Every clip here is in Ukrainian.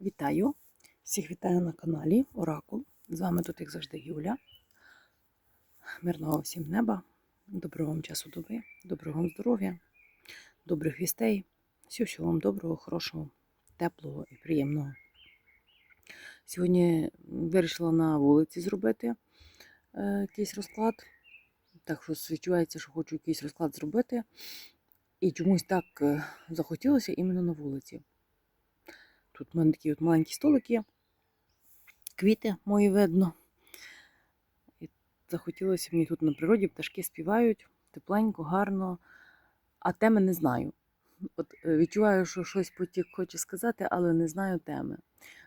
Вітаю! Всіх вітаю на каналі Оракул. З вами тут, як завжди, Юля. Мирного всім неба, доброго вам часу доби, доброго вам здоров'я, добрих вістей, всього вам доброго, хорошого, теплого і приємного. Сьогодні вирішила на вулиці зробити е, якийсь розклад. Так що відчувається, що хочу якийсь розклад зробити. І чомусь так е, захотілося іменно на вулиці. Тут в мене такий от маленький столик є. Квіти мої видно. І захотілося мені тут на природі, пташки співають тепленько, гарно, а теми не знаю. От е, відчуваю, що щось потік хоче сказати, але не знаю теми.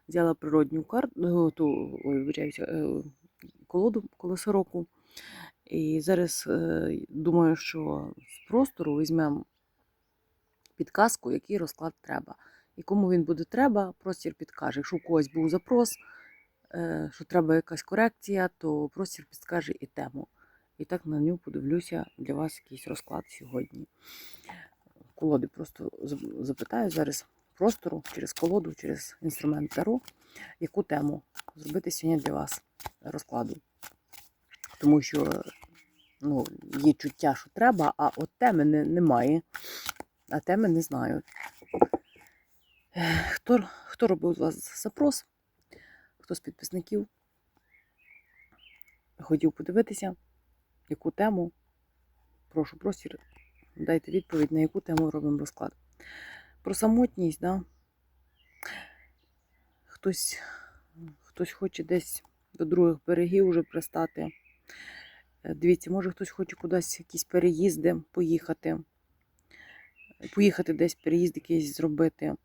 Взяла природню карту, ту, ой, вибачаюся, е, колоду колесо року. І зараз е, думаю, що з простору візьмемо підказку, який розклад треба. І кому він буде треба, простір підкаже. Якщо у когось був запрос, е, що треба якась корекція, то простір підскаже і тему. І так на нього подивлюся для вас якийсь розклад сьогодні. Колоди просто запитаю зараз простору через колоду, через інструмент Таро, яку тему зробити сьогодні для вас розкладу. Тому що ну, є чуття, що треба, а от теми не, немає. А теми не знаю. Хто, хто робив у вас запрос? Хто з підписників? Хотів подивитися, яку тему. Прошу простір, дайте відповідь, на яку тему робимо розклад. Про самотність, да? Хтось, хтось хоче десь до других берегів уже пристати. Е, Дивіться, може хтось хоче кудись якісь переїзди поїхати. Поїхати десь переїзд якийсь зробити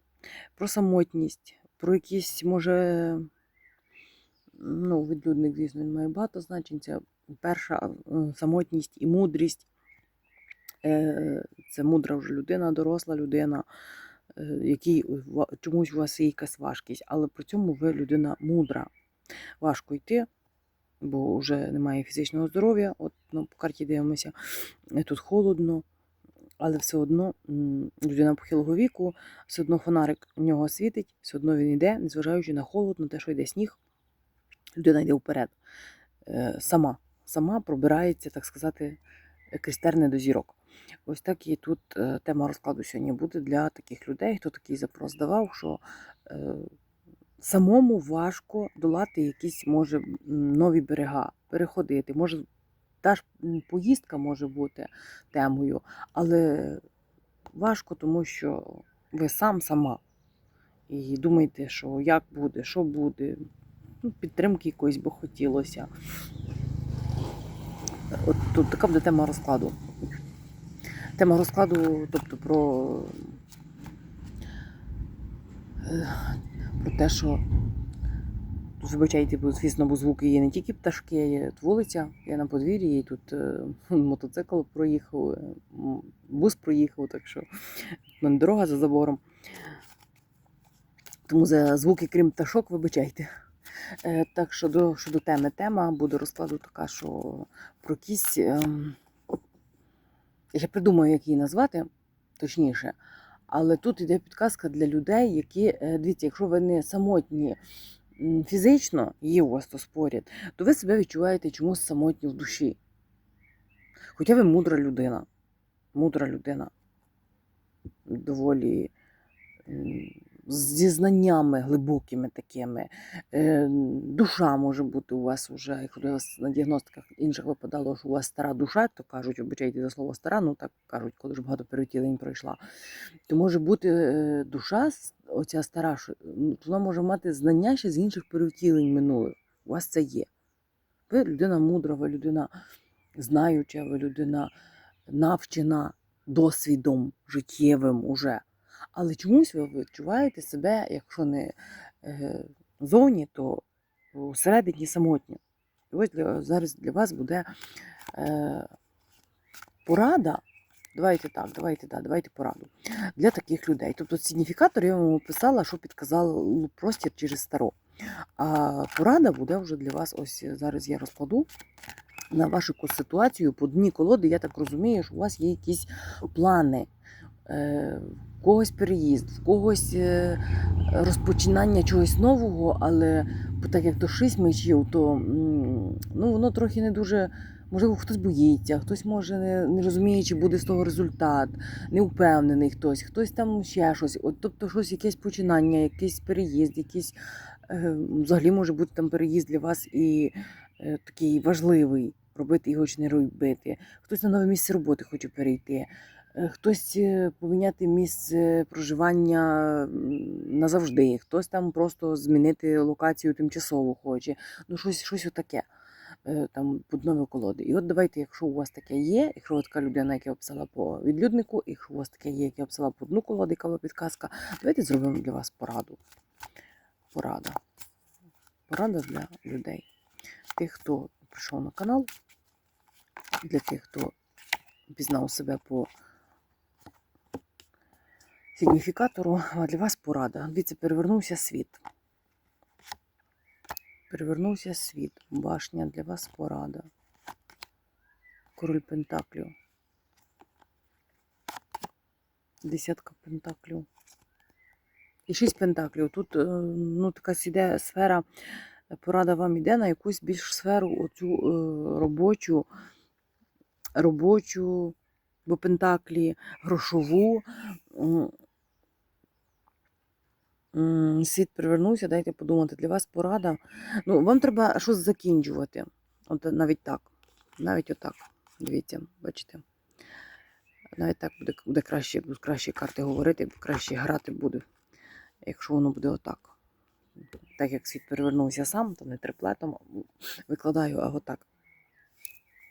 про самотність, про якісь, може, ну, відлюдник, звісно, він має багато значень. Це перша е, самотність і мудрість. Е, Це мудра вже людина, доросла людина, е, якій чомусь у вас є якась важкість, але при цьому ви людина мудра. Важко йти, бо вже немає фізичного здоров'я. От ну, по карті дивимося, тут холодно але все одно людина похилого віку, все одно фонарик у нього світить, все одно він йде, незважаючи на холод, на те, що йде сніг, людина йде вперед. Е, Сама, сама пробирається, так сказати, крізь терни до зірок. Ось так і тут е, тема розкладу сьогодні буде для таких людей, хто такий запрос давав, що е, самому важко долати якісь, може, нові берега, переходити. Може, та ж поїздка може бути темою, але важко, тому що ви сам сама. І думаєте, що як буде, що буде. Ну, підтримки якоїсь би хотілося. От тут така буде тема розкладу. Тема розкладу, тобто про, е, про те, що вибачайте, бо, звісно, бо звуки є не тільки пташки, є вулиця, я на подвір'ї, і тут е, мотоцикл проїхав, е, бус проїхав, так що в мене дорога за забором. Тому за звуки, крім пташок, вибачайте. Е, Так що до, щодо теми, тема буде розкладу така, що про якісь. ем, Я придумаю, як її назвати, точніше. Але тут йде підказка для людей, які, е, дивіться, якщо ви не самотні фізично, є у вас то споряд, то ви себе відчуваєте чомусь самотні в душі. Хоча ви мудра людина. Мудра людина. Доволі зі знаннями глибокими такими. Е, Душа може бути у вас вже, як у вас на діагностиках інших випадало, що у вас стара душа, то кажуть, обичайте за слово стара, ну так кажуть, коли ж багато перетілень пройшла. То може бути е, душа, оця стара, ну, вона може мати знання ще з інших перевтілень минулих. У вас це є. Ви людина мудра, ви людина знаюча, ви людина навчена досвідом життєвим уже. Але чомусь ви відчуваєте себе, якщо не е, в зоні, то всередині самотньо. І ось для, зараз для вас буде е, порада. Давайте так, давайте так, давайте пораду для таких людей. Тобто сигніфікатор я вам описала, що підказав простір через старо. А порада буде вже для вас. Ось зараз я розкладу на вашу ситуацію по дні колоди. Я так розумію, що у вас є якісь плани. е, в когось переїзд, в когось е, розпочинання чогось нового, але так як то шість мечів, то ну, воно трохи не дуже. Можливо, хтось боїться, хтось може не, не розуміє, чи буде з того результат, не впевнений хтось, хтось там ще щось. От, тобто, щось, якесь починання, якийсь переїзд, якийсь е, взагалі може бути там переїзд для вас і е, такий важливий, робити його чи не робити. Хтось на нове місце роботи хоче перейти, хтось е, поміняти місце проживання назавжди, хтось там просто змінити локацію тимчасово хоче. Ну, щось, щось отаке. е, Там під нові колоди. І от давайте, якщо у вас таке є, якщо така людина, яка описала по відлюднику, якщо у вас таке є, яка описала по одну колоду, яка була підказка, давайте зробимо для вас пораду. Порада. Порада для людей. Тих, хто прийшов на канал, для тих, хто пізнав себе по сигніфікатору, для вас порада. Дивіться, перевернувся світ. Перевернувся світ. Башня для вас порада. Король Пентаклів. Десятка пентаклів. І шість пентаклів. Тут е, ну, така іде сфера, порада вам іде на якусь більш сферу, оцю е, робочу, робочу, бо пентаклі, грошову. Світ привернувся, дайте подумати, для вас порада. Ну, вам треба щось закінчувати. От навіть так. Навіть отак. Дивіться, бачите. Навіть так буде, буде краще, будуть кращі карти говорити, краще грати буде, якщо воно буде отак. Так як світ перевернувся сам, то не триплетом викладаю, а отак.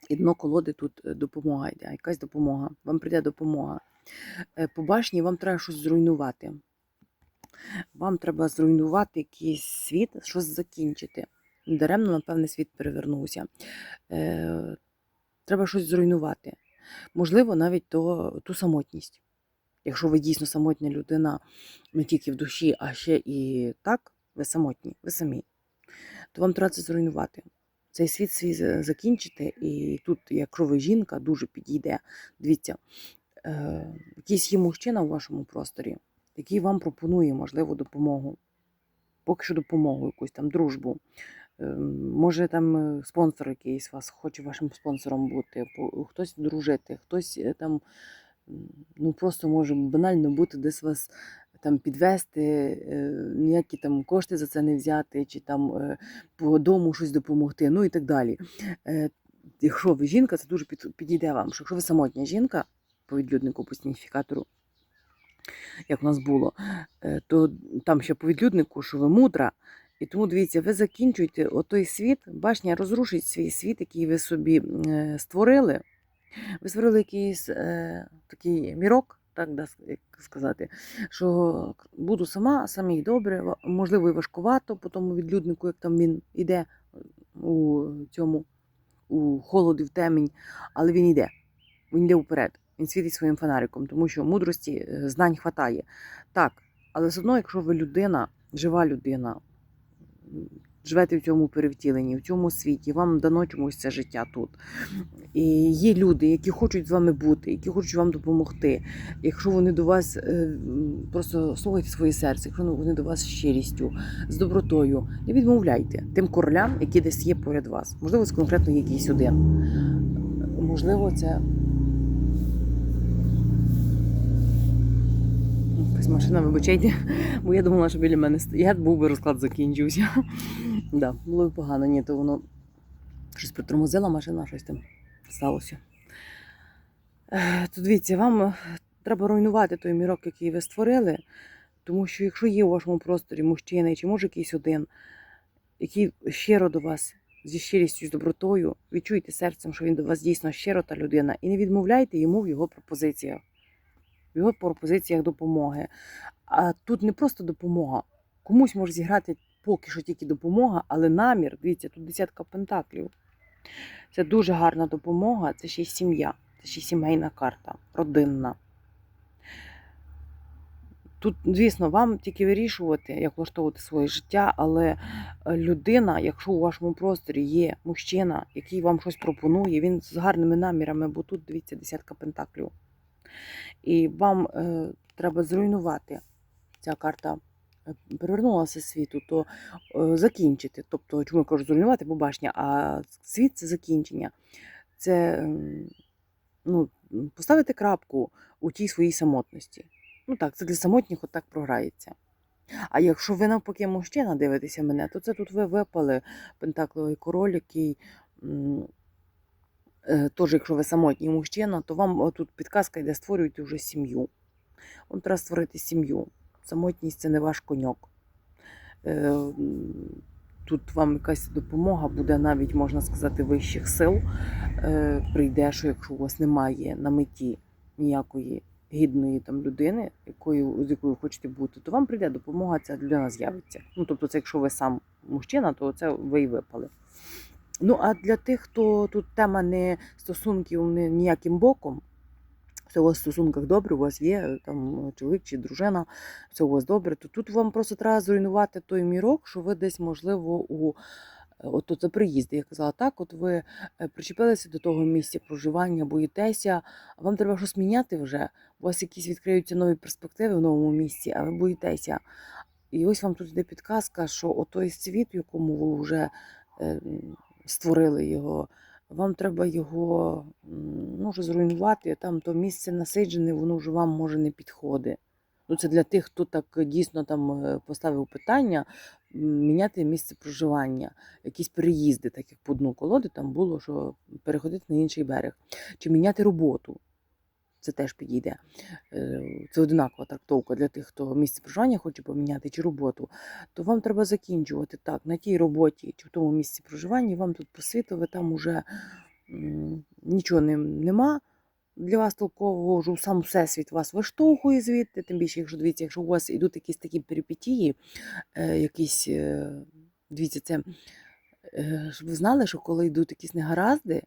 І дно колоди тут е, допомога йде, якась допомога. Вам прийде допомога. Е, По башні вам треба щось зруйнувати. Вам треба зруйнувати якийсь світ, щось закінчити. Даремно, напевне, світ перевернувся. Е, Треба щось зруйнувати. Можливо, навіть то, ту самотність. Якщо ви дійсно самотня людина не тільки в душі, а ще і так, ви самотні, ви самі, то вам треба це зруйнувати. Цей світ свій закінчити, і тут, якщо ви жінка, дуже підійде. Дивіться, е, якийсь є мужчина в вашому просторі, який вам пропонує, можливо, допомогу. Поки що допомогу, якусь там дружбу. Е, Може, там е, спонсор якийсь вас хоче вашим спонсором бути, хтось дружити, хтось е, там ну просто може банально бути десь вас там підвести, е, ніякі там кошти за це не взяти, чи там по дому щось допомогти, ну і так далі. Якщо ви жінка, це дуже підійде вам. Що Якщо ви самотня жінка, по відлюднику, по сигніфікатору, як у нас було, е, то там ще по відлюднику, що ви мудра. І тому дивіться, ви закінчуєте отой світ, башня розрушить свій світ, який ви собі е, створили. Ви створили якийсь е, такий мірок, так да, як сказати, що буду сама, самі добре, можливо, і важкувато по тому відлюднику, як там він іде у цьому у холоді, в темінь, але він йде. Він йде вперед. Він світить своїм фонариком, тому що мудрості, е, знань хватає. Так, але все одно, якщо ви людина, жива людина, живете в цьому перевтіленні, в цьому світі, вам дано чомусь це життя тут. І є люди, які хочуть з вами бути, які хочуть вам допомогти. Якщо вони до вас е, просто слухайте своє серце, якщо вони до вас з щирістю, з добротою, не відмовляйте тим королям, які десь є поряд вас. Можливо, це конкретно якийсь один. Можливо, це. Якась машина, вибачайте, бо я думала, що біля мене стоять, був би розклад закінчився. да, було б погано, ні, то воно щось притормозила машина, щось там сталося. Е, То дивіться, вам е, треба руйнувати той мірок, який ви створили, тому що якщо є у вашому просторі мужчина, чи може якийсь один, який щиро до вас, зі щирістю, з добротою, відчуйте серцем, що він до вас дійсно щиро та людина, і не відмовляйте йому в його пропозиціях, в його пропозиціях допомоги. А тут не просто допомога. Комусь може зіграти поки що тільки допомога, але намір, дивіться, тут десятка пентаклів. Це дуже гарна допомога, це ще й сім'я, це ще й сімейна карта, родинна. Тут, звісно, вам тільки вирішувати, як влаштовувати своє життя, але е, людина, якщо у вашому просторі є мужчина, який вам щось пропонує, він з гарними намірами, бо тут дивіться десятка пентаклів. І вам е, треба зруйнувати ця карта. е, Перевернулася світу, то е, закінчити. Тобто, чому я кажу зруйнувати побачення, а світ це закінчення. Це ем, ну, поставити крапку у тій своїй самотності. Ну так, це для самотніх отак програється. А якщо ви навпаки мужчина дивитеся мене, то це тут ви випали пентакловий король, який м, е, теж, якщо ви самотній мужчина, то вам тут підказка йде створюйте вже сім'ю. Вам треба створити сім'ю. Самотність це не ваш коньок. Е, Тут вам якась допомога буде навіть, можна сказати, вищих сил. Е, Прийде, що якщо у вас немає на меті ніякої гідної там людини, якою, з якою хочете бути, то вам прийде допомога, ця людина з'явиться. Ну, тобто, це якщо ви сам мужчина, то це ви і випали. Ну, а для тих, хто тут тема не стосунків не ніяким боком, все у вас в стосунках добре, у вас є там чоловік чи дружина, все у вас добре, то тут вам просто треба зруйнувати той мірок, що ви десь, можливо, у е, от за приїзди, я казала так, от ви е, причепилися до того місця проживання, боїтеся, а вам треба щось міняти вже. У вас якісь відкриються нові перспективи в новому місці, а ви боїтеся. І ось вам тут йде підказка, що отой світ, в якому ви вже е, створили його, вам треба його ну, вже зруйнувати, там то місце насиджене, воно вже вам може не підходить. Ну, це для тих, хто так дійсно там е, поставив питання міняти місце проживання, якісь переїзди, так як по дну колоди там було, що переходити на інший берег, чи міняти роботу. Це теж підійде. Е, Це одинакова трактовка для тих, хто місце проживання хоче поміняти чи роботу, то вам треба закінчувати так, на тій роботі чи в тому місці проживання, вам тут посвітили, там уже нічого не, нема. Для вас толкового вже сам всесвіт вас виштовхує звідти, тим більше, якщо дивіться, якщо у вас йдуть якісь такі перипетії, е, якісь, е, дивіться, це, щоб ви знали, що коли йдуть якісь негаразди,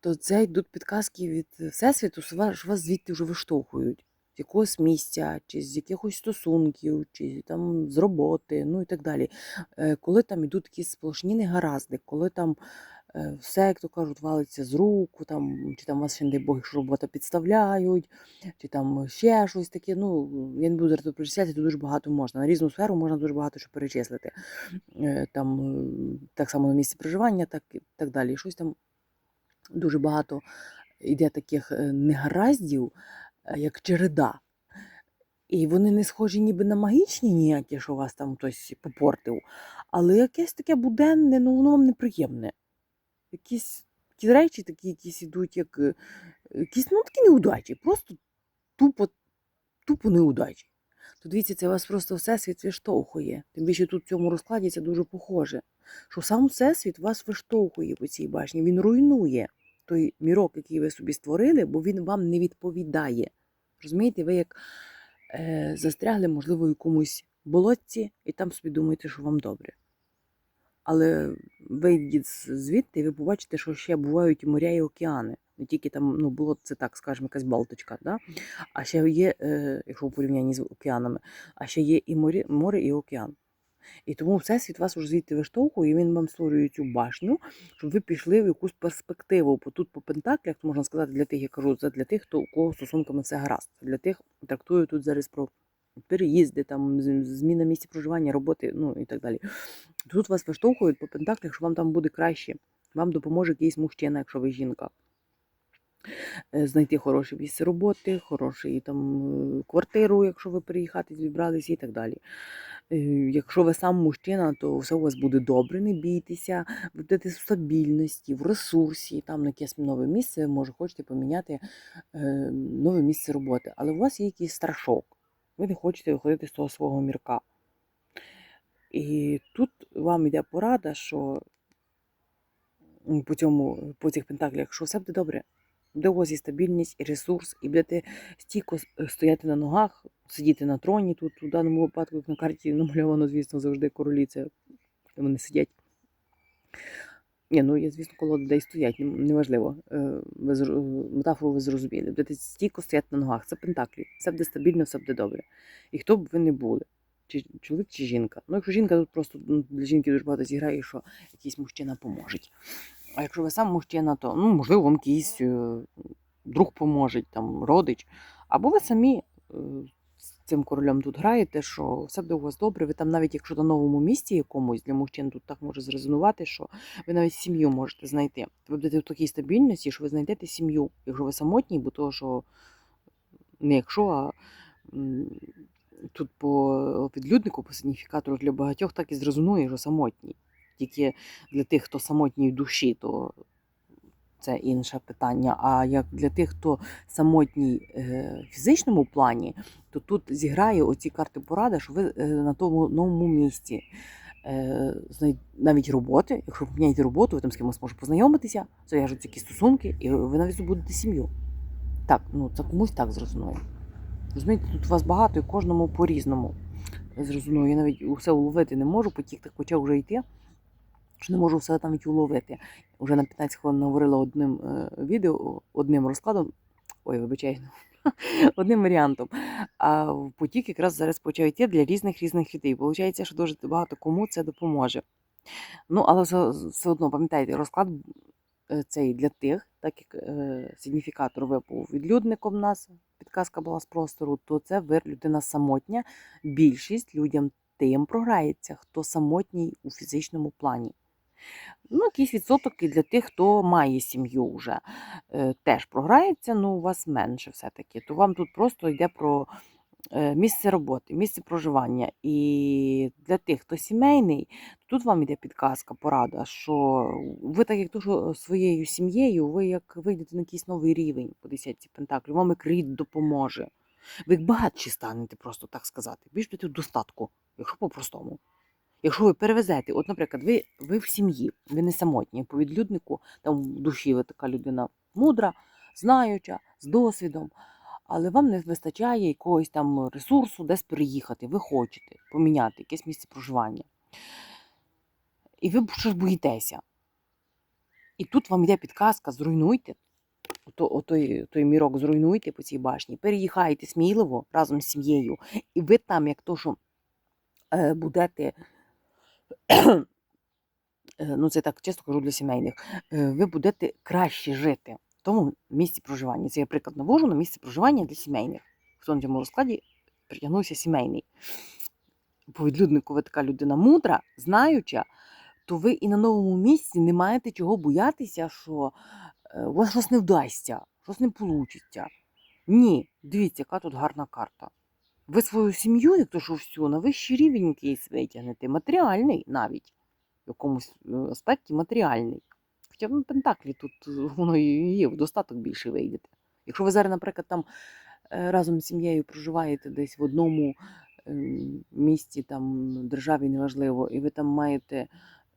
то це йдуть підказки від Всесвіту, що вас, вас звідти вже виштовхують. З якогось місця, чи з якихось стосунків, чи там з роботи, ну і так далі. Е, Коли там йдуть якісь сплошні негаразди, коли там е, все, як то кажуть, валиться з рук, там, чи там вас ще, не дай Бог, якщо робота підставляють, чи там ще щось таке. Ну, я не буду зараз тут тут дуже багато можна. На різну сферу можна дуже багато що перечислити. Е, Там так само на місці проживання, так так далі. Щось там дуже багато йде таких е, негараздів, е, як череда. І вони не схожі ніби на магічні ніякі, що вас там хтось попортив, але якесь таке буденне, ну воно вам неприємне. Якісь ті речі такі якісь ідуть, як е, якісь ну, такі неудачі, просто тупо, тупо неудачі. То дивіться, це вас просто всесвіт виштовхує. Тим більше тут в цьому розкладі це дуже похоже. Що сам всесвіт вас виштовхує по цій башні, він руйнує той мірок, який ви собі створили, бо він вам не відповідає. Розумієте, ви як е, застрягли, можливо, в якомусь болотці, і там собі думаєте, що вам добре. Але вийдіть звідти, і ви побачите, що ще бувають моря, і океани. Не тільки там ну, було це так, скажімо, якась Балточка, да? а ще є, е, якщо в порівнянні з океанами, а ще є і море, море, і океан. І тому Всесвіт вас уже звідти виштовхує, і він вам створює цю башню, щоб ви пішли в якусь перспективу. Бо тут по пентаклях, можна сказати, для тих, я кажу, це для тих, хто у кого стосунками все гаразд. Для тих трактую тут зараз про переїзди, там зміна місця проживання, роботи, ну і так далі. Тут вас виштовхують по пентаклях, що вам там буде краще. Вам допоможе якийсь мужчина, якщо ви жінка. Е, Знайти хороше місце роботи, хорошу там е, квартиру, якщо ви переїхати, зібралися і так далі. Е, Якщо ви сам мужчина, то все у вас буде добре, не бійтеся, будете в стабільності, в ресурсі, там на якесь нове місце, може, хочете поміняти е, нове місце роботи. Але у вас є якийсь страшок. Ви не хочете виходити з того свого мірка. І тут вам йде порада, що по, цьому, по цих пентаклях, що все буде добре. Буде у вас і стабільність, і ресурс, і будете стійко е, стояти на ногах, сидіти на троні. Тут у даному випадку, як на карті намальовано, звісно, завжди королі, це вони сидять. Ні, ну є, звісно, колоди, де й стоять, неважливо. Е, Ви метафору ви зрозуміли. Будете стійко стояти на ногах. Це пентаклі. Все буде стабільно, все буде добре. І хто б ви не були, чи чоловік, чи жінка. Ну, якщо жінка, тут просто ну, для жінки дуже багато зіграє, що якийсь мужчина поможе. А якщо ви сам мужчина, то ну, можливо, вам якийсь е, друг поможе, там, родич. Або ви самі е, з цим королем тут граєте, що все буде у вас добре. Ви там, навіть якщо на новому місці якомусь для мужчин тут так може зрезонувати, що ви навіть сім'ю можете знайти. Ви будете в такій стабільності, що ви знайдете сім'ю, якщо ви самотній, бо того, що не якщо, а тут по підлюднику, по сигніфікатору для багатьох так і зрезонує, що самотній. Тільки для тих, хто самотній душі, то це інше питання. А як для тих, хто самотній е, в фізичному плані, то тут зіграє оці карти поради, що ви е, на тому новому місці. Е, навіть роботи, якщо ви поміняєте роботу, ви там з кимось можете познайомитися, зав'яжуться якісь стосунки, і ви навіть здобудете сім'ю. Так, ну це комусь так зрозуміє. Розумієте, тут вас багато і кожному по-різному зрозумію. Я навіть усе уловити не можу, потік так почав вже йти, що не можу все навіть уловити. Уже на 15 хвилин говорила одним е, відео, одним розкладом. Ой, вибачай, одним варіантом. А потік якраз зараз почав йти для різних різних людей. Получається, що дуже багато кому це допоможе. Ну, але все, одно пам'ятайте, розклад е, цей для тих, так як е, сигніфікатор випав відлюдником в нас, підказка була з простору, то це ви людина самотня. Більшість людям тим програється, хто самотній у фізичному плані. Ну, якийсь відсоток і для тих, хто має сім'ю вже е, теж програється, ну у вас менше все-таки. То вам тут просто йде про е, місце роботи, місце проживання. І для тих, хто сімейний, тут вам йде підказка, порада, що ви так як то, що своєю сім'єю, ви як вийдете на якийсь новий рівень по десятці пентаклів, вам як рід допоможе. Ви як багатші станете, просто так сказати. Більш будете в достатку, якщо по-простому. Якщо ви перевезете, от, наприклад, ви, ви в сім'ї, ви не самотні, по відлюднику, там в душі ви така людина мудра, знаюча, з досвідом, але вам не вистачає якогось там ресурсу десь переїхати. Ви хочете поміняти якесь місце проживання. І ви щось боїтеся. І тут вам йде підказка: зруйнуйте. Ото, отой, той мірок зруйнуйте по цій башні, переїхайте сміливо разом з сім'єю. І ви там, як то, що е, будете ну це так чесно кажу для сімейних, е, ви будете краще жити в тому місці проживання. Це я приклад навожу на місце проживання для сімейних. На цьому розкладі притягнувся сімейний. По відлюднику ви така людина мудра, знаюча, то ви і на новому місці не маєте чого боятися, що е, у вас щось не вдасться, щось не вийде. Ні, дивіться, яка тут гарна карта. Ви свою сім'ю, як то що всю, на вищий рівень якийсь витягнете, матеріальний навіть, в якомусь аспекті матеріальний. Хоча в Пентаклі тут воно і є, в достаток більше вийдете. Якщо ви зараз, наприклад, там е, разом з сім'єю проживаєте десь в одному ем, місті, там, державі неважливо, і ви там маєте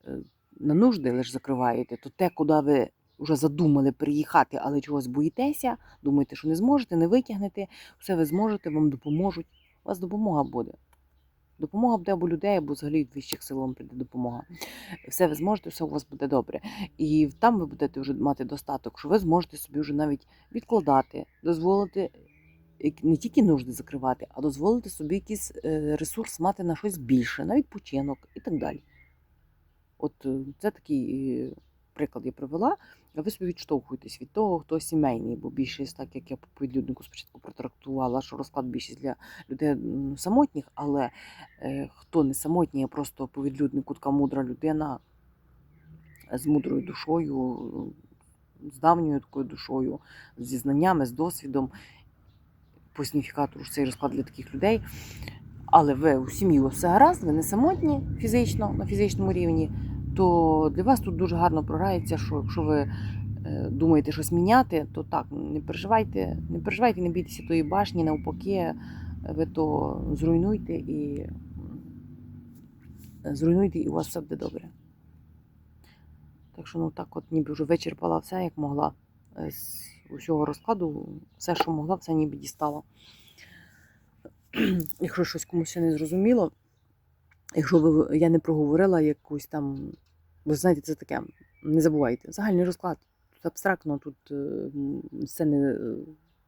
е, на нужди лише закриваєте, то те, куди ви вже задумали приїхати, але чогось боїтеся, думаєте, що не зможете, не витягнете, все ви зможете, вам допоможуть. У вас допомога буде. Допомога буде або людей, або взагалі від вищих сил вам прийде допомога. Все ви зможете, все у вас буде добре. І там ви будете вже мати достаток, що ви зможете собі вже навіть відкладати, дозволити не тільки нужди закривати, а дозволити собі якийсь е, ресурс мати на щось більше, на відпочинок і так далі. От е, це такий е, приклад я привела. А ви собі відштовхуєтесь від того, хто сімейний, бо більшість, так як я по підлюднику спочатку протрактувала, що розклад більшість для людей самотніх, але е, хто не самотній, а просто по відлюднику така мудра людина з мудрою душою, е, з давньою такою душою, зі знаннями, з досвідом. По сигніфікатору ж цей розклад для таких людей. Але ви у сім'ї все гаразд, ви не самотні фізично, на фізичному рівні, то для вас тут дуже гарно програється, що якщо ви е, думаєте щось міняти, то так, не переживайте, не переживайте, не бійтеся тої башні, навпаки, ви то зруйнуйте і зруйнуйте, і у вас все буде добре. Так що, ну так, от ніби вже вичерпала все, як могла е, з усього розкладу, все, що могла, все ніби дістала. Якщо щось комусь не зрозуміло, якщо ви, я не проговорила якусь там, ви знаєте, це таке, не забувайте. Загальний розклад. Тут абстрактно, тут е, все, не,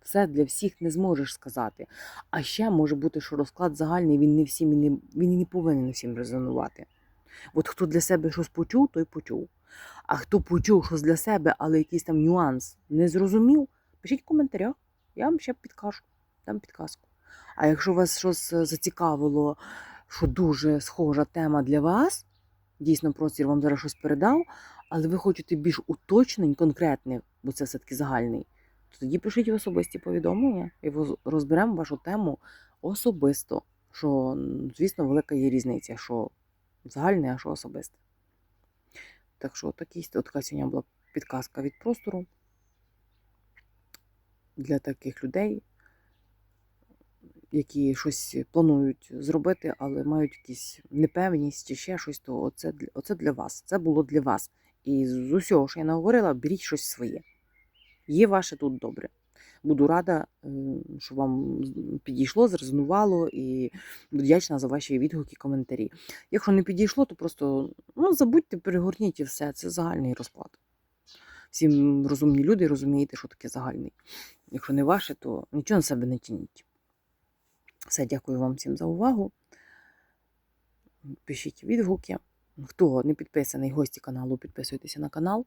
все для всіх не зможеш сказати. А ще може бути, що розклад загальний, він не всім і не, він і не повинен всім резонувати. От хто для себе щось почув, той почув. А хто почув щось для себе, але якийсь там нюанс не зрозумів, пишіть в коментарях, я вам ще підкажу. дам підказку. А якщо вас щось е, зацікавило, що дуже схожа тема для вас, дійсно простір вам зараз щось передав, але ви хочете більш уточнень, конкретних, бо це все-таки загальний, то тоді пишіть в особисті повідомлення і розберемо вашу тему особисто. Що, звісно, велика є різниця, що загальне, а що особисте. Так що такий, така сьогодні була підказка від простору для таких людей, які щось планують зробити, але мають якісь непевність чи ще щось, то оце, оце для вас. Це було для вас. І з усього, що я наговорила, беріть щось своє. Є ваше тут добре. Буду рада, е, що вам підійшло, зрезонувало, і буду вдячна за ваші відгуки, коментарі. Якщо не підійшло, то просто ну, забудьте, перегорніть і все. Це загальний розклад. Всі розумні люди розумієте, що таке загальний. Якщо не ваше, то нічого на себе не тяніть. Все, дякую вам всім за увагу. Пишіть відгуки. Хто не підписаний, гості каналу, підписуйтеся на канал.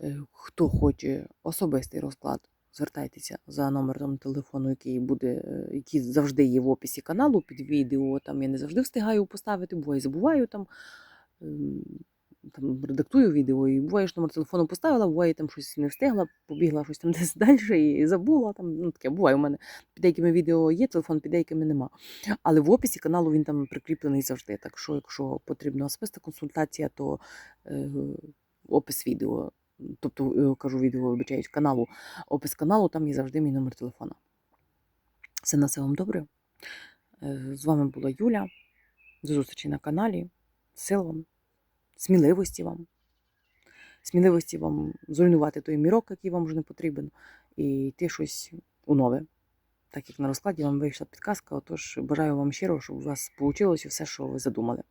Е, Хто хоче особистий розклад, звертайтеся за номером телефону, який буде, е, який завжди є в описі каналу під відео. Там я не завжди встигаю поставити, буває забуваю там. Там редактую відео, і буває, що номер телефону поставила, буває, там щось не встигла, побігла щось там десь далі і забула. Там, ну, таке буває у мене. Під деякими відео є телефон, під деякими нема. Але в описі каналу він там прикріплений завжди. Так що, якщо потрібна особиста консультація, то е, опис відео, тобто е, кажу відео, вибачаюсь, каналу, опис каналу, там є завжди мій номер телефона. Все на все вам добре. Е, З вами була Юля. До зустрічі на каналі. Сил вам, сміливості вам. Сміливості вам зруйнувати той мірок, який вам вже не потрібен, і йти щось у нове. Так як на розкладі вам вийшла підказка, отож бажаю вам щиро, щоб у вас вийшло все, що ви задумали.